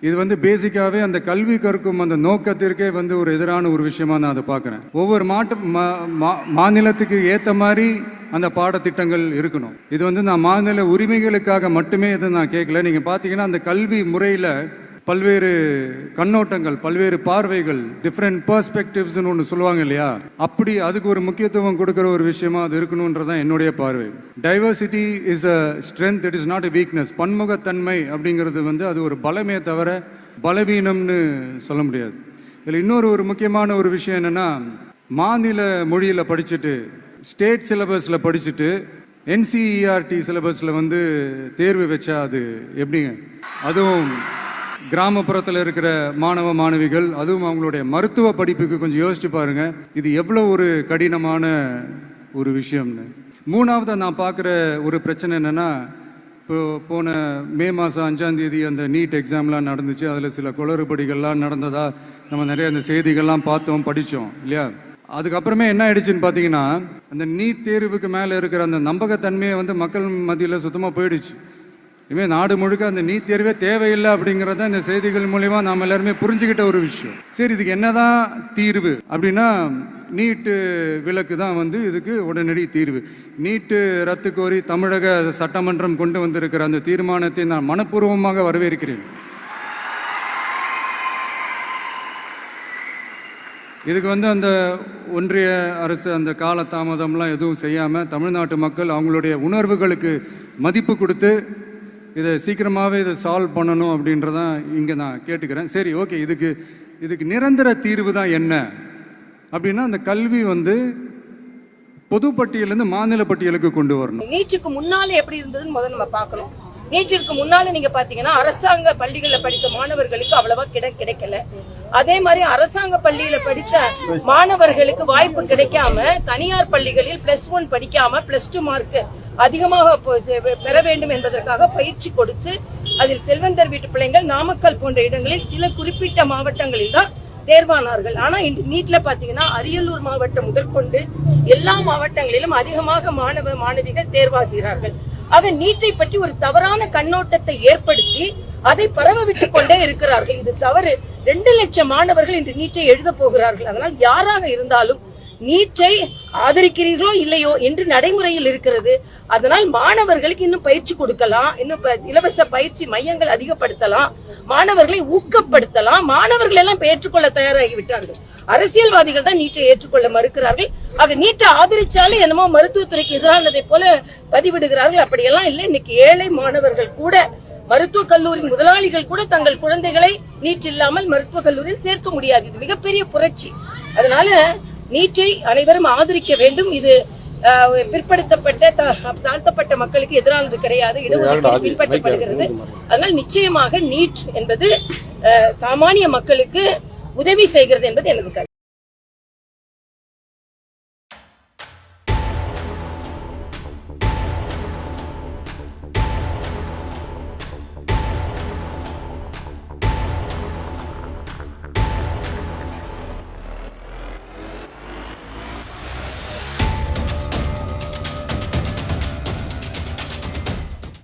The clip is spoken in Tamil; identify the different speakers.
Speaker 1: இது வந்து பேசிக்காவே அந்த கல்வி கற்கும் அந்த நோக்கத்திற்கே வந்து ஒரு எதிரான ஒரு விஷயமா நான் அதை பார்க்குறேன். ஒவ்வொரு மாட்டு மா- மா- மாநிலத்துக்கு ஏற்ற மாதிரி அந்த பாடத்திட்டங்கள் இருக்கணும். இது வந்து நான் மாநில உரிமைகளுக்காக மட்டுமே இதை நான் கேட்கல. நீங்கள் பார்த்தீங்கன்னா அந்த கல்வி முறையில் பல்வேறு கண்ணோட்டங்கள் பல்வேறு பார்வைகள் டிஃப்ரெண்ட் பர்ஸ்பெக்டிவ்ஸ்னு ஒன்று சொல்லுவாங்க இல்லையா? அப்படி அதுக்கு ஒரு முக்கியத்துவம் கொடுக்குற ஒரு விஷயமா அது இருக்கணுன்றதான் என்னுடைய பார்வை. Diversity is a strength it is not a weakness பன்முகத்தன்மை அப்படிங்கிறது வந்து அது ஒரு பலமே தவிர பலவீனம்னு சொல்ல முடியாது. இதில் இன்னொரு ஒரு முக்கியமான ஒரு விஷயம் என்னென்னா மாநில மொழியில் படிச்சுட்டு ஸ்டேட் சிலபஸில் படிச்சுட்டு என்சிஇஆர்டி சிலபஸில் வந்து தேர்வு வச்சா அது எப்படிங்க? அதுவும் கிராமப்புறத்தில் இருக்கிற மாணவ மாணவிகள் அதுவும் அவங்களுடைய மருத்துவ படிப்புக்கு கொஞ்சம் யோசிச்சு பாருங்க. இது எவ்வளோ ஒரு கடினமான ஒரு விஷயம்னு. மூணாவதாக நான் பார்க்குற ஒரு பிரச்சனை என்னென்னா இப்போ போன மே மாதம் அஞ்சாந்தேதி அந்த நீட் எக்ஸாம்லாம் நடந்துச்சு. அதில் சில குளறுபடிகள்லாம் நடந்ததாக நம்ம நிறைய அந்த செய்திகள்லாம் பார்த்தோம் படித்தோம் இல்லையா? அதுக்கப்புறமே என்ன ஆயிடுச்சுன்னு பார்த்தீங்கன்னா அந்த நீட் தேர்வுக்கு மேலே இருக்கிற அந்த நம்பகத்தன்மையை வந்து மக்கள் மத்தியில் சுத்தமாக போயிடுச்சு. இனிமேல் நாடு முழுக்க அந்த நீட் தேர்வே தேவையில்லை அப்படிங்கிறத இந்த செய்திகள் மூலிமா நாம் எல்லாருமே புரிஞ்சுக்கிட்ட ஒரு விஷயம். சரி இதுக்கு என்னதான் தீர்வு அப்படின்னா நீட்டு விலக்கு தான் வந்து இதுக்கு உடனடி தீர்வு. நீட்டு ரத்து கோரி தமிழக சட்டமன்றம் கொண்டு வந்திருக்கிற அந்த தீர்மானத்தை நான் மனப்பூர்வமாக வரவேற்கிறேன். இதுக்கு வந்து அந்த ஒன்றிய அரசு அந்த கால தாமதம்லாம் எதுவும் செய்யாமல் தமிழ்நாட்டு மக்கள் அவங்களுடைய உணர்வுகளுக்கு மதிப்பு கொடுத்து இதை சீக்கிரமாகவே இதை சால்வ் பண்ணணும் அப்படின்றதான் இங்கே நான் கேட்டுக்கிறேன். சரி ஓகே இதுக்கு இதுக்கு நிரந்தர தீர்வு தான் என்ன? அப்படின்னா அந்த கல்வி வந்து பொதுப்பட்டியலேருந்து மாநில பட்டியலுக்கு கொண்டு வரணும்.
Speaker 2: நீட்டுக்கு முன்னால் எப்படி இருந்ததுன்னு முதல்ல நம்ம பார்க்கணும். நீட்டிற்கு முன்னால நீங்க பாத்தீங்கன்னா அரசாங்க பள்ளிகள்ல படித்த மாணவர்களுக்கு அவ்வளவா கிட கிடைக்கல. அதே மாதிரி அரசாங்க பள்ளியில படிச்ச மாணவர்களுக்கு வாய்ப்பு கிடைக்காம தனியார் பள்ளிகளில் பிளஸ் ஒன் படிக்காம பிளஸ் டூ மார்க் அதிகமாக பெற வேண்டும் என்பதற்காக பயிற்சி கொடுத்து அதில் செல்வந்தர் வீட்டு பிள்ளைங்கள் நாமக்கல் போன்ற இடங்களில் சில குறிப்பிட்ட மாவட்டங்களில் தான் தேர்வானார்கள். ஆனா இன்று நீட்ல பாத்தீங்கன்னா அரியலூர் மாவட்டம் முதற்கொண்டு எல்லா மாவட்டங்களிலும் அதிகமாக மாணவ மாணவிகள் தேர்வாகிறார்கள். ஆக நீட்டை பற்றி ஒரு தவறான கண்ணோட்டத்தை ஏற்படுத்தி அதை பரவ விட்டுக் கொண்டே இருக்கிறார்கள். இது தவறு. ரெண்டு லட்சம் மாணவர்கள் இன்று நீட்டை எழுத போகிறார்கள். அதனால் யாராக இருந்தாலும் நீட்டை ஆதரிக்கிறீர்களோ இல்லையோ என்று நடைமுறையில் இருக்கிறது. அதனால் மாணவர்களுக்கு இன்னும் பயிற்சி கொடுக்கலாம். இன்னும் இலவச பயிற்சி மையங்கள் அதிகப்படுத்தலாம். மாணவர்களை ஊக்கப்படுத்தலாம். மாணவர்கள் எல்லாம் ஏற்றுக்கொள்ள தயாராகி விட்டார்கள் அரசியல்வாதிகள் தான் நீட்டை ஏற்றுக்கொள்ள மறுக்கிறார்கள். ஆக நீட்டை ஆதரிச்சாலே என்னமோ மருத்துவத்துறைக்கு எதிரானதை போல பதிவிடுகிறார்கள். அப்படியெல்லாம் இல்லை. இன்னைக்கு ஏழை மாணவர்கள் கூட மருத்துவக் கல்லூரி முதலாளிகள் கூட தங்கள் குழந்தைகளை நீட் இல்லாமல் மருத்துவக் கல்லூரியில் சேர்க்க முடியாது. இது மிகப்பெரிய புரட்சி. அதனால நீட்டை அனைவரும் ஆதரிக்க வேண்டும். இது பிற்படுத்தப்பட்ட தாழ்த்தப்பட்ட மக்களுக்கு எதிரானது கிடையாது. இடஒதுக்கீடு பின்பற்றப்படுகிறது. அதனால் நிச்சயமாக நீட் என்பது சாமானிய மக்களுக்கு உதவி செய்கிறது என்பது எனது கருத்து.